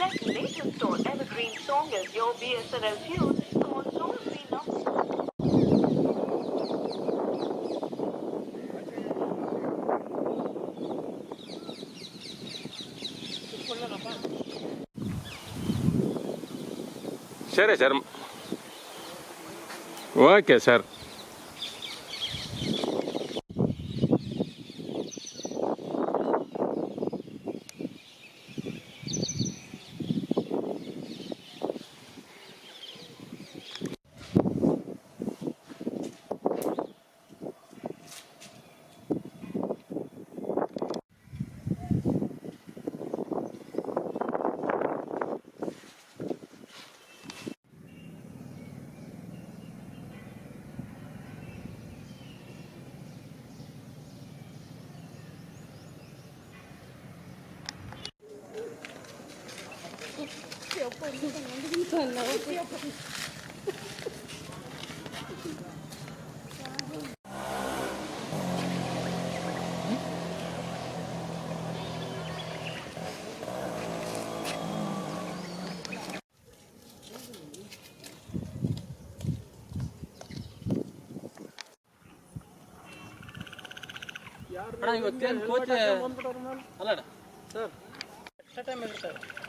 That latest song, evergreen song is your BSNL is called Soul Free Sir, sir. Sir okay sir ಅಣ್ಣ ಇವತ್ತೇನು coach ಅಲ್ಲ ಅಣ್ಣ sir extra time ಇರ್ತಾರೆ ಹಂಗೆ ಒಂದ್ರ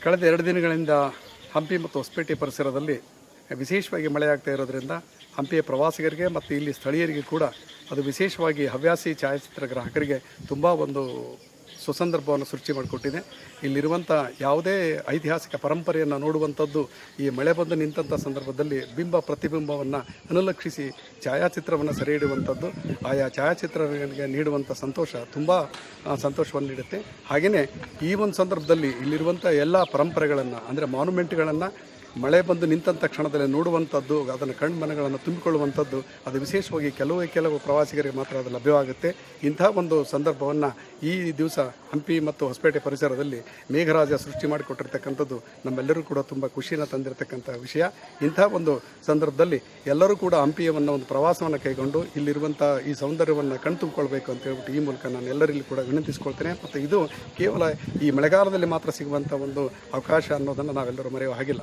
ಕಳೆದ ಎರಡು ದಿನಗಳಿಂದ ಹಂಪಿ ಮತ್ತು ಹೊಸಪೇಟೆ ಪರಿಸರದಲ್ಲಿ ವಿಶೇಷವಾಗಿ ಮಳೆಯಾಗ್ತಾ ಇರೋದ್ರಿಂದ ಹಂಪಿಯ ಪ್ರವಾಸಿಗರಿಗೆ ಮತ್ತು ಇಲ್ಲಿ ಸ್ಥಳೀಯರಿಗೆ ಕೂಡ ಅದು ವಿಶೇಷವಾಗಿ ಹವ್ಯಾಸಿ ಛಾಯಾಚಿತ್ರ ಗ್ರಾಹಕರಿಗೆ ತುಂಬ ಒಂದು ಸುಸಂದರ್ಭವನ್ನು ಸೃಷ್ಟಿ ಮಾಡಿಕೊಟ್ಟಿದೆ. ಇಲ್ಲಿರುವಂಥ ಯಾವುದೇ ಐತಿಹಾಸಿಕ ಪರಂಪರೆಯನ್ನು ನೋಡುವಂಥದ್ದು ಈ ಮಳೆ ಬಂದು ನಿಂತಹ ಸಂದರ್ಭದಲ್ಲಿ ಬಿಂಬ ಪ್ರತಿಬಿಂಬವನ್ನು ಅನುಲಕ್ಷಿಸಿ ಛಾಯಾಚಿತ್ರವನ್ನು ಸೆರೆ ಹಿಡಿಯುವಂಥದ್ದು ಆಯಾ ಛಾಯಾಚಿತ್ರಗಳಿಗೆ ನೀಡುವಂಥ ಸಂತೋಷ ತುಂಬ ಸಂತೋಷವನ್ನು ನೀಡುತ್ತೆ. ಹಾಗೆಯೇ ಈ ಒಂದು ಸಂದರ್ಭದಲ್ಲಿ ಇಲ್ಲಿರುವಂಥ ಎಲ್ಲ ಪರಂಪರೆಗಳನ್ನು, ಅಂದರೆ ಮಾನ್ಯುಮೆಂಟ್ಗಳನ್ನು ಮಳೆ ಬಂದು ನಿಂತಹ ಕ್ಷಣದಲ್ಲಿ ನೋಡುವಂಥದ್ದು, ಅದನ್ನು ಕಣ್ಮನಗಳನ್ನು ತುಂಬಿಕೊಳ್ಳುವಂಥದ್ದು, ಅದು ವಿಶೇಷವಾಗಿ ಕೆಲವೇ ಕೆಲವು ಪ್ರವಾಸಿಗರಿಗೆ ಮಾತ್ರ ಅದು ಲಭ್ಯವಾಗುತ್ತೆ. ಇಂಥ ಒಂದು ಸಂದರ್ಭವನ್ನು ಈ ದಿವಸ ಹಂಪಿ ಮತ್ತು ಹೊಸಪೇಟೆ ಪರಿಸರದಲ್ಲಿ ಮೇಘರಾಜ ಸೃಷ್ಟಿ ಮಾಡಿಕೊಟ್ಟಿರ್ತಕ್ಕಂಥದ್ದು ನಮ್ಮೆಲ್ಲರೂ ಕೂಡ ತುಂಬ ಖುಷಿಯನ್ನು ತಂದಿರತಕ್ಕಂಥ ವಿಷಯ. ಇಂಥ ಒಂದು ಸಂದರ್ಭದಲ್ಲಿ ಎಲ್ಲರೂ ಕೂಡ ಹಂಪಿಯವನ್ನು ಒಂದು ಪ್ರವಾಸವನ್ನು ಕೈಗೊಂಡು ಇಲ್ಲಿರುವಂಥ ಈ ಸೌಂದರ್ಯವನ್ನು ಕಣ್ತುಂಬಿಕೊಳ್ಬೇಕು ಅಂತ ಹೇಳ್ಬಿಟ್ಟು ಈ ಮೂಲಕ ನಾನು ಎಲ್ಲರಲ್ಲಿ ಕೂಡ ವಿನಂತಿಸ್ಕೊಳ್ತೇನೆ. ಮತ್ತು ಇದು ಕೇವಲ ಈ ಮಳೆಗಾಲದಲ್ಲಿ ಮಾತ್ರ ಸಿಗುವಂಥ ಒಂದು ಅವಕಾಶ ಅನ್ನೋದನ್ನು ನಾವೆಲ್ಲರೂ ಮರೆಯುವ ಹಾಗಿಲ್ಲ.